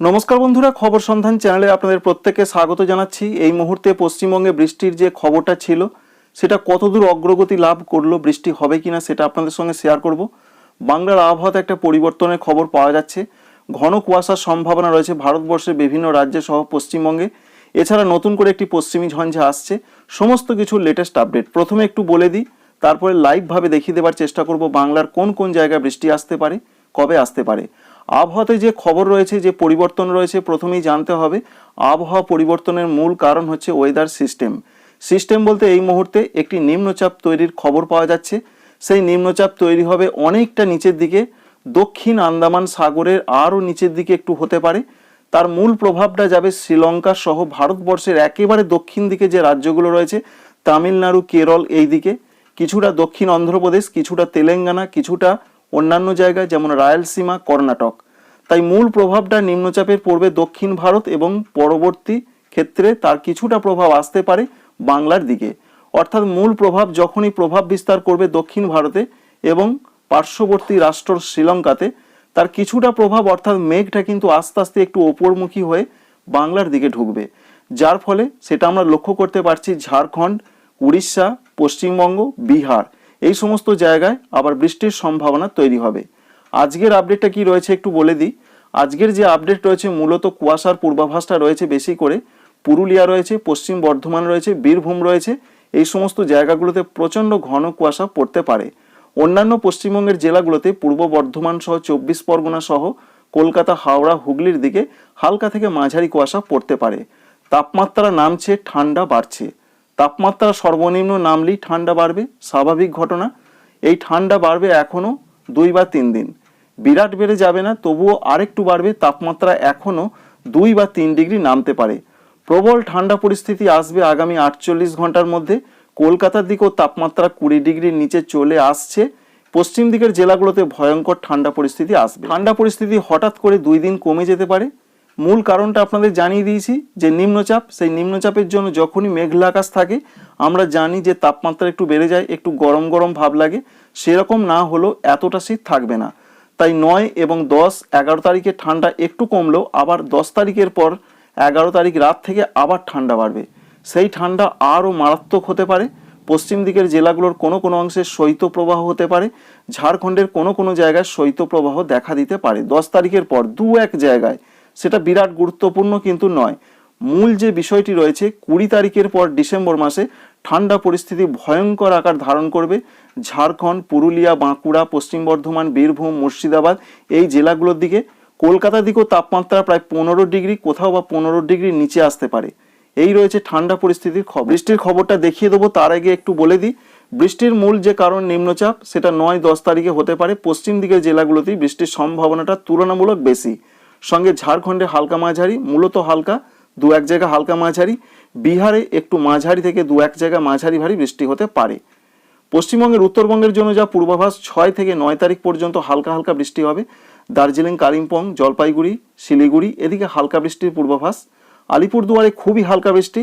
নমস্কার বন্ধুরা, খবর সন্ধান চ্যানেলে আপনাদের প্রত্যেককে স্বাগত জানাচ্ছি। এই মুহূর্তে পশ্চিমবঙ্গে বৃষ্টির যে খবরটা ছিল, সেটা কতদূর অগ্রগতি লাভ করল, বৃষ্টি হবে কিনা সেটা আপনাদের সঙ্গে শেয়ার করব। বাংলার আবহাওয়াতে একটা পরিবর্তনের খবর পাওয়া যাচ্ছে। ঘন কুয়াশার সম্ভাবনা রয়েছে ভারতবর্ষের বিভিন্ন রাজ্যে সহ পশ্চিমবঙ্গে। এছাড়া নতুন করে একটি পশ্চিমী ঝঞ্ঝা আসছে। সমস্ত কিছু লেটেস্ট আপডেট প্রথমে একটু বলে দিই, তারপরে লাইভভাবে দেখিয়ে দেবার চেষ্টা করব বাংলার কোন কোন জায়গায় বৃষ্টি আসতে পারে, কবে আসতে পারে। আবহাওয়াতে যে খবর রয়েছে, যে পরিবর্তন রয়েছে, প্রথমেই জানতে হবে, আবহাওয়া পরিবর্তনের মূল কারণ হচ্ছে ওয়েদার সিস্টেম সিস্টেম বলতে এই মুহূর্তে একটি নিম্নচাপ তৈরির খবর পাওয়া যাচ্ছে। সেই নিম্নচাপ তৈরি হবে অনেকটা নিচের দিকে। দক্ষিণ আন্দামান সাগরের আরও নিচের দিকে একটু হতে পারে। তার মূল প্রভাবটা যাবে শ্রীলঙ্কা সহ ভারতবর্ষের একেবারে দক্ষিণ দিকে যে রাজ্যগুলো রয়েছে, তামিলনাড়ু, কেরল এই দিকে। কিছুটা দক্ষিণ অন্ধ্রপ্রদেশ, কিছুটা তেলেঙ্গানা, কিছুটা অন্যান্য জায়গায় যেমন রায়ালসীমা, কর্ণাটক। তাই মূল প্রভাবটা নিম্নচাপের পড়বে দক্ষিণ ভারত এবং পরবর্তী ক্ষেত্রে তার কিছুটা প্রভাব আসতে পারে বাংলার দিকে। অর্থাৎ মূল প্রভাব যখনই প্রভাব বিস্তার করবে দক্ষিণ ভারতে এবং পার্শ্ববর্তী রাষ্ট্র শ্রীলঙ্কাতে, তার কিছুটা প্রভাব অর্থাৎ মেঘটা কিন্তু আস্তে আস্তে একটু ওপরমুখী হয়ে বাংলার দিকে ঢুকবে। যার ফলে সেটা আমরা লক্ষ্য করতে পারছি ঝাড়খণ্ড, উড়িষ্যা, পশ্চিমবঙ্গ, বিহার। এই সমস্ত জায়গায় আবার বৃষ্টির সম্ভাবনা তৈরি হবে। আজকের আপডেটটা কি রয়েছে একটু বলে দিই। আজকের যে আপডেট রয়েছে মূলত কুয়াশার পূর্বাভাসটা রয়েছে বেশি করে। পুরুলিয়া রয়েছে, পশ্চিম বর্ধমান রয়েছে, বীরভূম রয়েছে। এই সমস্ত জায়গাগুলোতে প্রচণ্ড ঘন কুয়াশা পড়তে পারে। অন্যান্য পশ্চিমবঙ্গের জেলাগুলোতে পূর্ব বর্ধমান সহ চব্বিশ পরগনা সহ কলকাতা, হাওড়া, হুগলির দিকে হালকা থেকে মাঝারি কুয়াশা পড়তে পারে। তাপমাত্রা নামছে, ঠান্ডা বাড়ছে। তাপমাত্রা সর্বনিম্ন নামলেই ঠান্ডা বাড়বে, স্বাভাবিক ঘটনা। এই ঠান্ডা বাড়বে এখনও দুই বা তিন দিন। বিরাট বেড়ে যাবে না, তবুও আরেকটু বাড়বে তাপমাত্রা এখনও দুই বা তিন ডিগ্রি নামতে পারে। প্রবল ঠান্ডা পরিস্থিতি আসবে আগামী আটচল্লিশ ঘণ্টার মধ্যে। কলকাতার দিকেও তাপমাত্রা কুড়ি ডিগ্রির নিচে চলে আসছে। পশ্চিম দিকের জেলাগুলোতে ভয়ঙ্কর ঠান্ডা পরিস্থিতি আসবে। ঠান্ডা পরিস্থিতি হঠাৎ করে দুই দিন কমে যেতে পারে। মূল কারণটা আপনাদের জানিয়ে দিয়েছি যে নিম্নচাপ, সেই নিম্নচাপের জন্য যখনই মেঘলা আকাশ থাকে, আমরা জানি যে তাপমাত্রা একটু বেড়ে যায়, একটু গরম গরম ভাব লাগে, সেরকম না হলেও এতটা শীত থাকবে না। তাই নয় এবং দশ, এগারো তারিখে ঠান্ডা একটু কমলেও আবার দশ তারিখের পর এগারো তারিখ রাত থেকে আবার ঠান্ডা বাড়বে। সেই ঠান্ডা আরও মারাত্মক হতে পারে। পশ্চিম দিকের জেলাগুলোর কোনো কোনো অংশে শৈত্যপ্রবাহ হতে পারে। ঝাড়খণ্ডের কোনো কোনো জায়গায় শৈত্যপ্রবাহ দেখা দিতে পারে। দশ তারিখের পর দু এক জায়গায় সেটা বিরাট গুরুত্বপূর্ণ কিন্তু নয়। মূল যে বিষয়টি রয়েছে, কুড়ি তারিখের পর ডিসেম্বর মাসে ঠান্ডা পরিস্থিতি ভয়ঙ্কর আকার ধারণ করবে। ঝাড়খণ্ড, পুরুলিয়া, বাঁকুড়া, পশ্চিম বর্ধমান, বীরভূম, মুর্শিদাবাদ এই জেলাগুলোর দিকে কলকাতার দিকেও তাপমাত্রা প্রায় পনেরো ডিগ্রি, কোথাও বা পনেরো ডিগ্রি নিচে আসতে পারে। এই রয়েছে ঠান্ডা পরিস্থিতির খবর। বৃষ্টির খবরটা দেখিয়ে দেবো, তার আগে একটু বলে দিই। বৃষ্টির মূল যে কারণ নিম্নচাপ, সেটা নয় দশ তারিখে হতে পারে। পশ্চিম দিকের জেলাগুলোতেই বৃষ্টির সম্ভাবনাটা তুলনামূলক বেশি। সঙ্গে ঝাড়খণ্ডে হালকা মাঝারি, মূলত হালকা, দু এক জায়গা হালকা মাঝারি। বিহারে একটু মাঝারি থেকে দু এক জায়গা মাঝারি ভারী বৃষ্টি হতে পারে। পশ্চিমবঙ্গের উত্তরবঙ্গের জন্য যা পূর্বাভাস, ছয় থেকে নয় তারিখ পর্যন্ত হালকা হালকা বৃষ্টি হবে। দার্জিলিং, কালিম্পং, জলপাইগুড়ি, শিলিগুড়ি, এদিকে হালকা বৃষ্টির পূর্বাভাস। আলিপুরদুয়ারে খুবই হালকা বৃষ্টি।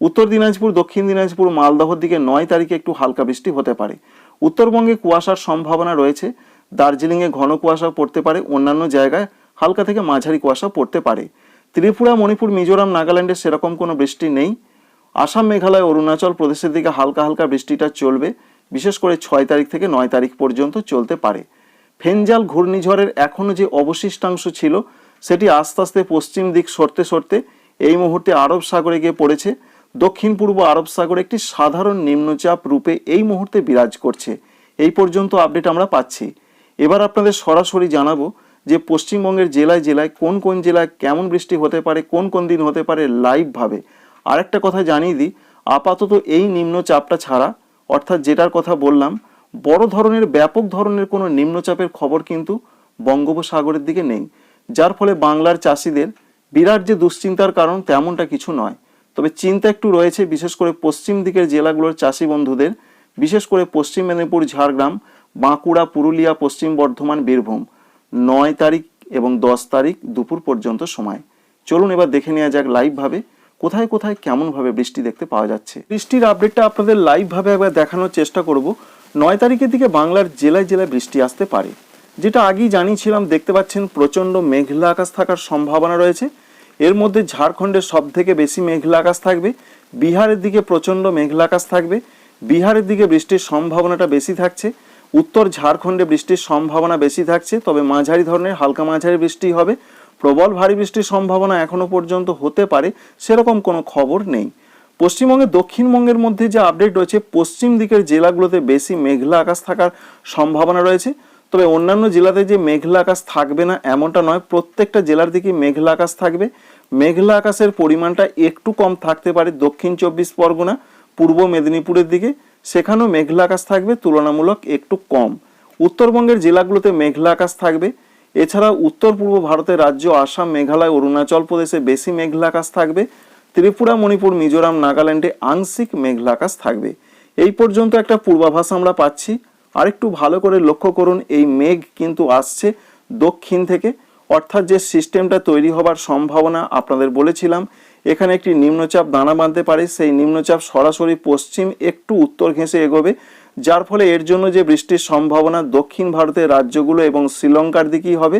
উত্তর দিনাজপুর, দক্ষিণ দিনাজপুর, মালদহর দিকে নয় তারিখে একটু হালকা বৃষ্টি হতে পারে। উত্তরবঙ্গে কুয়াশার সম্ভাবনা রয়েছে। দার্জিলিংয়ে ঘন কুয়াশা পড়তে পারে অন্যান্য জায়গায়। হালকা থেকে মাঝারি কুয়াশা পড়তে পারে। ত্রিপুরা, মণিপুর, মিজোরাম, নাগাল্যান্ডে সেরকম কোনো বৃষ্টি নেই। আসাম, মেঘালয়, অরুণাচল প্রদেশের দিকে হালকা হালকা বৃষ্টিটা চলবে। বিশেষ করে ছয় তারিখ থেকে নয় তারিখ পর্যন্ত চলতে পারে। ফেনজাল ঘূর্ণিঝড়ের এখনও যে অবশিষ্টাংশ ছিল, সেটি আস্তে আস্তে পশ্চিম দিক সরতে সরতে এই মুহূর্তে আরব সাগরে গিয়ে পড়েছে। দক্ষিণ পূর্ব আরব সাগরে একটি সাধারণ নিম্নচাপ রূপে এই মুহূর্তে বিরাজ করছে। এই পর্যন্ত আপডেট আমরা পাচ্ছি। এবার আপনাদের সরাসরি জানাব যে পশ্চিমবঙ্গের জেলায় জেলায় কোন কোন জেলায় কেমন বৃষ্টি হতে পারে, কোন কোন দিন হতে পারে লাইভভাবে আরেকটা কথা জানিয়ে দিই, আপাতত এই নিম্নচাপটা ছাড়া, অর্থাৎ যেটার কথা বললাম, বড় ধরনের, ব্যাপক ধরনের কোনো নিম্নচাপের খবর কিন্তু বঙ্গোপসাগরের দিকে নেই। যার ফলে বাংলার চাষিদের বিরাট যে দুশ্চিন্তার কারণ তেমনটা কিছু নয়। তবে চিন্তা একটু রয়েছে, বিশেষ করে পশ্চিম দিকের জেলাগুলোর চাষি বন্ধুদের, বিশেষ করে পশ্চিম মেদিনীপুর, ঝাড়গ্রাম, বাঁকুড়া, পুরুলিয়া, পশ্চিম বর্ধমান, বীরভূম। নয় তারিখ এবং দশ তারিখ দুপুর পর্যন্ত সময়। চলুন এবার দেখে নেওয়া যাক লাইভভাবে কোথায় কোথায় কেমনভাবে বৃষ্টি দেখতে পাওয়া যাচ্ছে। বৃষ্টির আপডেটটা আপনাদের লাইভভাবে একবার দেখানোর চেষ্টা করব। নয় তারিখের দিকে বাংলার জেলায় জেলায় বৃষ্টি আসতে পারে। যেটা আগেই জানিয়েছিলাম, দেখতে পাচ্ছেন প্রচণ্ড মেঘলা আকাশ থাকার সম্ভাবনা রয়েছে। এর মধ্যে ঝাড়খণ্ডের সব থেকে বেশি মেঘলা আকাশ থাকবে। বিহারের দিকে প্রচণ্ড মেঘলা আকাশ থাকবে। বিহারের দিকে বৃষ্টির সম্ভাবনাটা বেশি থাকছে। উত্তর ঝাড়খণ্ডে বৃষ্টির সম্ভাবনা বেশি থাকছে, তবে মাঝারি ধরনের হালকা মাঝারি বৃষ্টি হবে। প্রবল ভারী বৃষ্টির সম্ভাবনা এখনও পর্যন্ত হতে পারে, সেরকম কোনো খবর নেই। পশ্চিমবঙ্গের দক্ষিণবঙ্গের মধ্যে যে আপডেট রয়েছে, পশ্চিম দিকের জেলাগুলোতে বেশি মেঘলা আকাশ থাকার সম্ভাবনা রয়েছে। তবে অন্যান্য জেলাতে যে মেঘলা আকাশ থাকবে না এমনটা নয়, প্রত্যেকটা জেলার দিকে মেঘলা আকাশ থাকবে। মেঘলা আকাশের পরিমাণটা একটু কম থাকতে পারে দক্ষিণ চব্বিশ পরগনা, পূর্ব মেদিনীপুরের দিকে। সেখানেও মেঘলা আকাশ থাকবে, তুলনামূলক একটু কম। উত্তরবঙ্গের জেলাগুলোতে মেঘলা আকাশ থাকবে। এছাড়া উত্তর পূর্ব ভারতের রাজ্য আসাম, মেঘালয়, অরুণাচল প্রদেশে বেশি মেঘলা আকাশ থাকবে। ত্রিপুরা, মণিপুর, মিজোরাম, নাগাল্যান্ডে আংশিক মেঘলা আকাশ থাকবে। এই পর্যন্ত একটা পূর্বাভাস আমরা পাচ্ছি। আরেকটু ভালো করে লক্ষ্য করুন, এই মেঘ কিন্তু আসছে দক্ষিণ থেকে। অর্থাৎ যে সিস্টেমটা তৈরি হবার সম্ভাবনা আপনাদের বলেছিলাম এখানে একটি নিম্নচাপ দানা বাঁধতে পারে। সেই নিম্নচাপ সরাসরি পশ্চিম, একটু উত্তর ঘেঁষে এগোবে। যার ফলে এর জন্য যে বৃষ্টির সম্ভাবনা দক্ষিণ ভারতের রাজ্যগুলো এবং শ্রীলঙ্কার দিকেই হবে,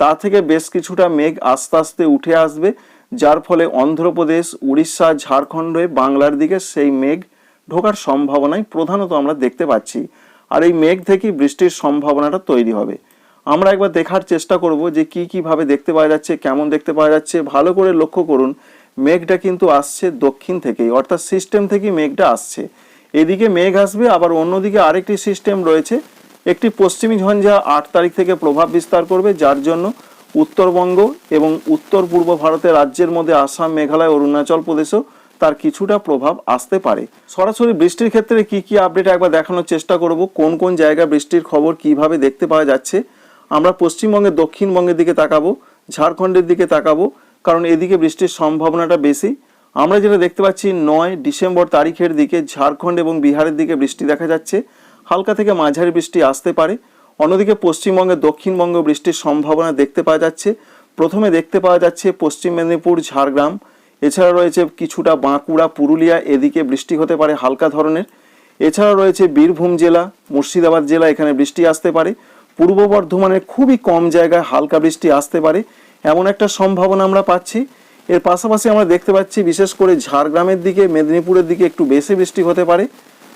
তা থেকে বেশ কিছুটা মেঘ আস্তে আস্তে উঠে আসবে, যার ফলে অন্ধ্রপ্রদেশ, উড়িষ্যা, ঝাড়খণ্ড হয়ে বাংলার দিকে সেই মেঘ ঢোকার সম্ভাবনাই প্রধানত আমরা দেখতে পাচ্ছি। আর এই মেঘ থেকেই বৃষ্টির সম্ভাবনাটা তৈরি হবে। আমরা একবার দেখার চেষ্টা করব যে কি কীভাবে দেখতে পাওয়া যাচ্ছে, কেমন দেখতে পাওয়া যাচ্ছে। ভালো করে লক্ষ্য করুন। মেঘটা কিন্তু আসছে দক্ষিণ থেকেই, অর্থাৎ সিস্টেম থেকেই মেঘটা আসছে। এদিকে মেঘ আসবে, আবার অন্যদিকে আরেকটি সিস্টেম রয়েছে। একটি পশ্চিমী ঝঞ্ঝা আট তারিখ থেকে প্রভাব বিস্তার করবে, যার জন্য উত্তরবঙ্গ এবং উত্তর পূর্ব ভারতের রাজ্যের মধ্যে আসাম, মেঘালয়, অরুণাচল প্রদেশও তার কিছুটা প্রভাব আসতে পারে। সরাসরি বৃষ্টির ক্ষেত্রে কি কি আপডেট একবার দেখানোর চেষ্টা করব, কোন কোন জায়গায় বৃষ্টির খবর কীভাবে দেখতে পাওয়া যাচ্ছে, আমরা পশ্চিমবঙ্গের দক্ষিণবঙ্গের দিকে তাকাবো, ঝাড়খণ্ডের দিকে তাকাবো কারণ এদিকে বৃষ্টির সম্ভাবনাটা বেশি। আমরা যেটা দেখতে পাচ্ছি, নয় ডিসেম্বর তারিখের দিকে ঝাড়খণ্ড এবং বিহারের দিকে বৃষ্টি দেখা যাচ্ছে। হালকা থেকে মাঝারি বৃষ্টি আসতে পারে। অন্যদিকে পশ্চিমবঙ্গে, দক্ষিণবঙ্গ বৃষ্টির সম্ভাবনা দেখতে পাওয়া যাচ্ছে। প্রথমে দেখতে পাওয়া যাচ্ছে পশ্চিম মেদিনীপুর, ঝাড়গ্রাম। এছাড়া রয়েছে কিছুটা বাঁকুড়া, পুরুলিয়া, এদিকে বৃষ্টি হতে পারে হালকা ধরনের। এছাড়া রয়েছে বীরভূম জেলা, মুর্শিদাবাদ জেলা, এখানে বৃষ্টি আসতে পারে। পূর্ব বর্ধমানের খুবই কম জায়গায় হালকা বৃষ্টি আসতে পারে। এমন একটা সম্ভাবনা আমরা পাচ্ছি। এর পাশাপাশি আমরা দেখতে পাচ্ছি, বিশেষ করে ঝাড়গ্রামের দিকে, মেদিনীপুরের দিকে একটু বেশি বৃষ্টি হতে পারে।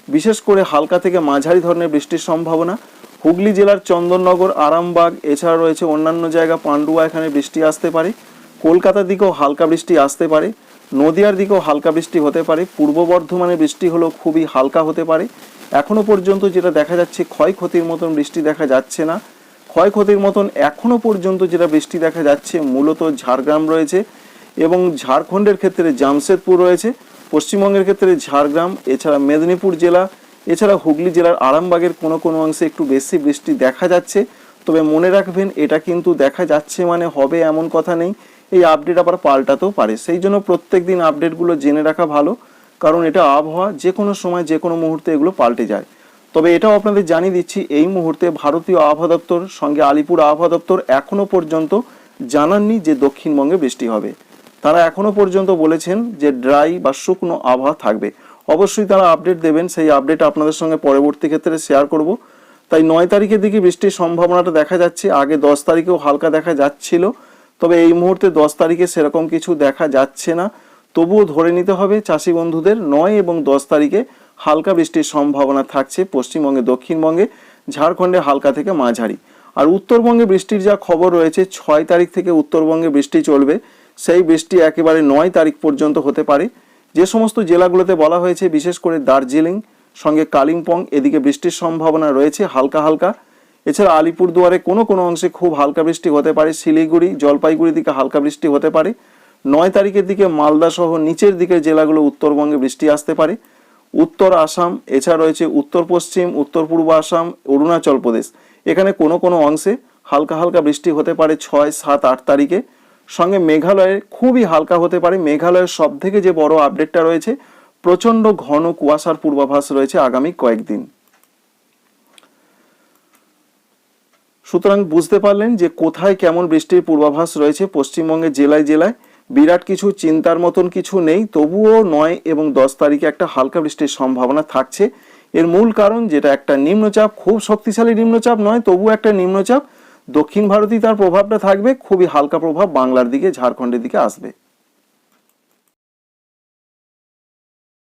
বিশেষ করে হালকা থেকে মাঝারি ধরনের বৃষ্টির সম্ভাবনা। হুগলি জেলার চন্দননগর, আরামবাগ, এছাড়া রয়েছে অন্যান্য জায়গা, পান্ডুয়া, এখানে বৃষ্টি আসতে পারে। কলকাতার দিকেও হালকা বৃষ্টি আসতে পারে। নদিয়ার দিকেও হালকা বৃষ্টি হতে পারে। পূর্ব বর্ধমানে বৃষ্টি হলেও খুবই হালকা হতে পারে। এখনও পর্যন্ত যেটা দেখা যাচ্ছে, ক্ষয়ক্ষতির মতন বৃষ্টি দেখা যাচ্ছে না। ক্ষয়ক্ষতির মতন এখনও পর্যন্ত যেটা বৃষ্টি দেখা যাচ্ছে মূলত ঝাড়গ্রাম রয়েছে এবং ঝাড়খণ্ডের ক্ষেত্রে জামশেদপুর রয়েছে, পশ্চিমবঙ্গের ক্ষেত্রে ঝাড়গ্রাম, এছাড়া মেদিনীপুর জেলা, এছাড়া হুগলি জেলার আরামবাগের কোনো কোনো অংশে একটু বেশি বৃষ্টি দেখা যাচ্ছে। তবে মনে রাখবেন, এটা কিন্তু দেখা যাচ্ছে মানে হবে এমন কথা নেই, এই আপডেট আবার পাল্টাতেও পারে। সেই জন্য প্রত্যেক দিন আপডেটগুলো জেনে রাখা ভালো, কারণ এটা আবহাওয়া যে কোনো সময় যে কোনো মুহূর্তে এগুলো পাল্টে যায়। তবে এটাও আপনাদের জানিয়ে দিচ্ছি, এই মুহূর্তে ভারতীয় আবহাওয়া দপ্তর সঙ্গে আলিপুর আবহাওয়া দপ্তর এখনও পর্যন্ত জানাননি যে দক্ষিণবঙ্গে বৃষ্টি হবে। তারা এখনও পর্যন্ত বলেছেন যে ড্রাই বা শুকনো আবহাওয়া থাকবে। অবশ্যই তারা আপডেট দেবেন, সেই আপডেট আপনাদের সঙ্গে পরবর্তী ক্ষেত্রে শেয়ার করব। তাই নয় তারিখের দিকে বৃষ্টির সম্ভাবনাটা দেখা যাচ্ছে, আগে দশ তারিখেও হালকা দেখা যাচ্ছিল, তবে এই মুহূর্তে দশ তারিখে সেরকম কিছু দেখা যাচ্ছে না। তবুও ধরে নিতে হবে, চাষি বন্ধুদের নয় এবং দশ তারিখে হালকা বৃষ্টির সম্ভাবনা থাকছে পশ্চিমবঙ্গে, দক্ষিণবঙ্গে, ঝাড়খণ্ডে হালকা থেকে মাঝারি। আর উত্তরবঙ্গে বৃষ্টির যা খবর রয়েছে, ছয় তারিখ থেকে উত্তরবঙ্গে বৃষ্টি চলবে। সেই বৃষ্টি একেবারে নয় তারিখ পর্যন্ত হতে পারে। যে সমস্ত জেলাগুলোতে বলা হয়েছে, বিশেষ করে দার্জিলিং, সঙ্গে কালিম্পং, এদিকে বৃষ্টির সম্ভাবনা রয়েছে হালকা হালকা। এছাড়া আলিপুরদুয়ারে কোনো কোনো অংশে খুব হালকা বৃষ্টি হতে পারে। শিলিগুড়ি জলপাইগুড়ি দিকে হালকা বৃষ্টি হতে পারে। নয় তারিখের দিকে মালদা সহ নিচের দিকের জেলাগুলো উত্তরবঙ্গে বৃষ্টি আসতে পারে। উত্তর আসাম, এছাড়া রয়েছে উত্তর পশ্চিম, উত্তর পূর্ব আসাম, অরুণাচল প্রদেশ। এখানে কোনো কোনো অংশে হালকা হালকা বৃষ্টি হতে পারে ছয়, সাত, আট তারিখে। সঙ্গে মেঘালয়ে খুবই হালকা হতে পারে। মেঘালয়ের সব থেকে যে বড় আপডেটটা রয়েছে প্রচণ্ড ঘন কুয়াশার পূর্বাভাস রয়েছে আগামী কয়েকদিন। সুতরাং বুঝতে পারলেন যে কোথায় কেমন বৃষ্টির পূর্বাভাস রয়েছে পশ্চিমবঙ্গের জেলায় জেলায়। বিরাট কিছু চিন্তার মতন কিছু নেই, তবুও নয় এবং দশ তারিখে একটা হালকা বৃষ্টির সম্ভাবনা থাকছে। এর মূল কারণ যেটা, একটা নিম্নচাপ, খুব শক্তিশালী নিম্নচাপ নয়, তবুও একটা নিম্নচাপ। দক্ষিণ ভারতেই তার প্রভাবটা থাকবে, খুবই হালকা প্রভাব বাংলার দিকে, ঝাড়খণ্ডের দিকে আসবে।